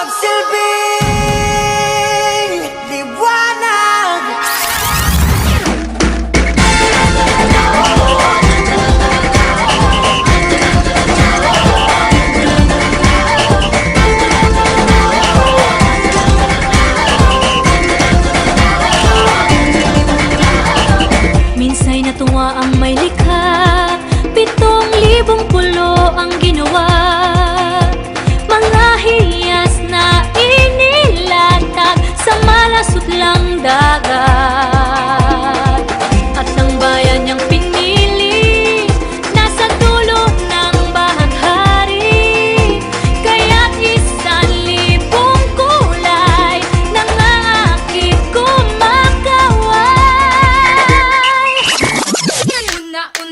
magsilbing liwanag. Minsa'y natuwa ang may likha Pitong libong pulo ang ginawa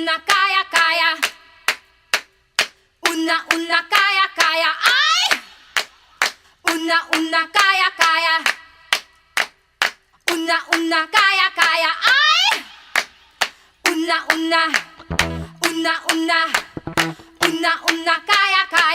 Una, kaya, kaya. Una, una, kaya, kaya. Ay! Una, una, kaya, kaya. Una, una, kaya, kaya. Ay! Una, una. Una, una. Una, una, kaya, kaya.